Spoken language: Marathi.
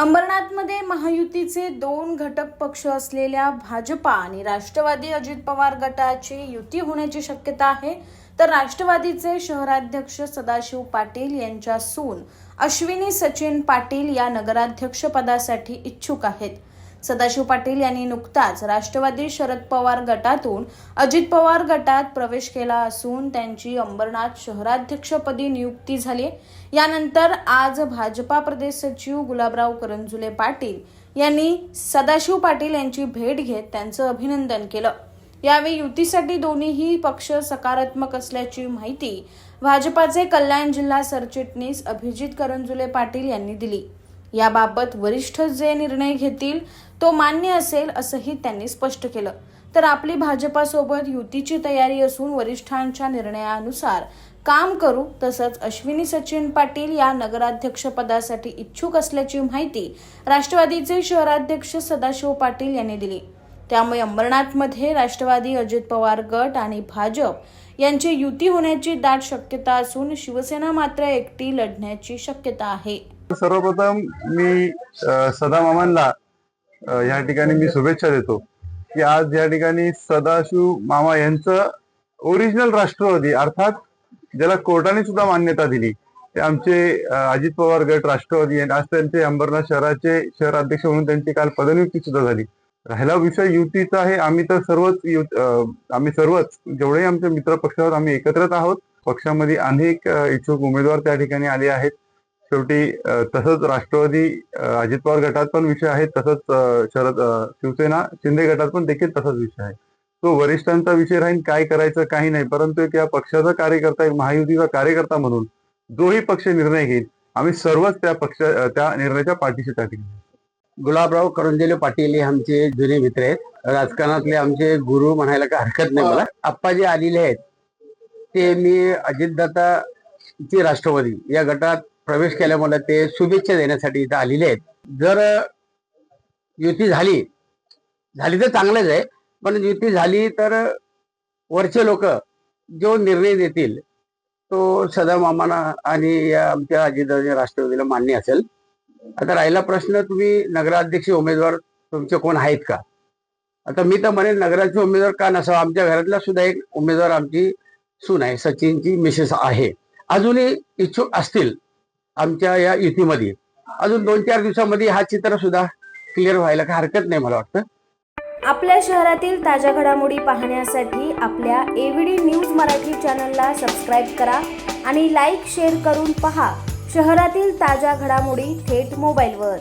अंबरनाथमध्ये महायुतीचे दोन घटक पक्ष असलेल्या भाजपा आणि राष्ट्रवादी अजित पवार गटाची युती होण्याची शक्यता आहे. तर राष्ट्रवादीचे शहराध्यक्ष सदाशिव पाटील यांच्या सून अश्विनी सचिन पाटील या नगराध्यक्षपदासाठी इच्छुक आहेत. सदाशिव पाटील यांनी नुकताच राष्ट्रवादी शरद पवार गटातून अजित पवार गटात प्रवेश केला असून त्यांची अंबरनाथ शहराध्यक्षपदी नियुक्ती झाली यानंतर आज भाजपा प्रदेश सचिव गुलाबराव करंजुले पाटील यांनी सदाशिव पाटील यांची भेट घेत त्यांचं अभिनंदन केलं. यावेळी युतीसाठी दोन्हीही पक्ष सकारात्मक असल्याची माहिती भाजपाचे कल्याण जिल्हा सरचिटणीस अभिजित करंजुले पाटील यांनी दिली. याबाबत वरिष्ठ जे निर्णय घेतील तो मान्य असेल असंही त्यांनी स्पष्ट केलं. तर आपली भाजपासोबत युतीची तयारी असून वरिष्ठांच्या निर्णयानुसार काम करू तसंच अश्विनी सचिन पाटील या नगराध्यक्षपदासाठी इच्छुक असल्याची माहिती राष्ट्रवादीचे शहराध्यक्ष सदाशिव पाटील यांनी दिली. त्यामुळे अंबरनाथमध्ये राष्ट्रवादी अजित पवार गट आणि भाजप यांची युती होण्याची दाट शक्यता असून शिवसेना मात्र एकटी लढण्याची शक्यता आहे. सर्वप्रथम मी सदा मामांना या ठिकाणी मी शुभेच्छा देतो की आज या ठिकाणी सदाशिव मामा यांचं ओरिजिनल राष्ट्रवादी अर्थात ज्याला कोर्टाने सुद्धा मान्यता दिली. ते आमचे अजित पवार गट राष्ट्रवादी आज त्यांचे अंबरनाथ शहराचे शहर अध्यक्ष म्हणून त्यांची काल पदनियुक्ती सुद्धा झाली. राहिला विषय युतीचा आहे. आम्ही तर सर्वच आम्ही सर्वच जेवढेही आमचे मित्र पक्ष आहोत आम्ही एकत्रच आहोत. पक्षामध्ये अनेक इच्छुक उमेदवार त्या ठिकाणी आले आहेत. शेवटी तसंच राष्ट्रवादी अजित पवार गटात पण विषय आहे तसंच शरद शिवसेना शिंदे गटात पण देखील तसाच विषय आहे. तो वरिष्ठांचा विषय राहील काय करायचं काही नाही परंतु एक या पक्षाचा कार्यकर्ता एक महायुतीचा कार्यकर्ता म्हणून जोही पक्ष निर्णय घेईल. आम्ही सर्वच त्या पक्ष त्या निर्णयाच्या पाठीशी त्या गुलाबराव करंजेले पाटील हे आमचे जुने मित्र आहेत. राजकारणातले आमचे गुरु म्हणायला काय हरकत नाही मला. आप्पा जे आलेले आहेत. ते मी अजितदादाची राष्ट्रवादी या गटात प्रवेश केल्यामुळे ते शुभेच्छा देण्यासाठी इथं आलेले आहेत. जर युती झाली झाली तर चांगलंच आहे. पण युती झाली तर वरचे लोक जो निर्णय देतील तो सदा मामाना आणि या आमच्या अजितदादा राष्ट्रवादीला मान्य असेल. आता राहिला प्रश्न तुम्ही नगराध्यक्ष उमेदवार तुमचे कोण आहेत का? आता मी तर म्हणेन नगराचे उमेदवार का नसावं? आमच्या घरातला सुद्धा एक उमेदवार आमची सून आहे सचिनची मिसेस आहे. अजूनही इच्छुक असतील आमच्या या युतीमध्ये. अजून दोन चार दिवसामध्ये हा चित्र सुद्धा क्लिअर व्हायला काही हरकत नाही मला वाटतं. आपल्या शहरातील ताज्या घडामोडी पाहण्यासाठी आपल्या एव्हीडी न्यूज मराठी चॅनलला सबस्क्राईब करा आणि लाईक शेअर करून पहा शहरातील ताज्या घडामोडी थेट मोबाईलवर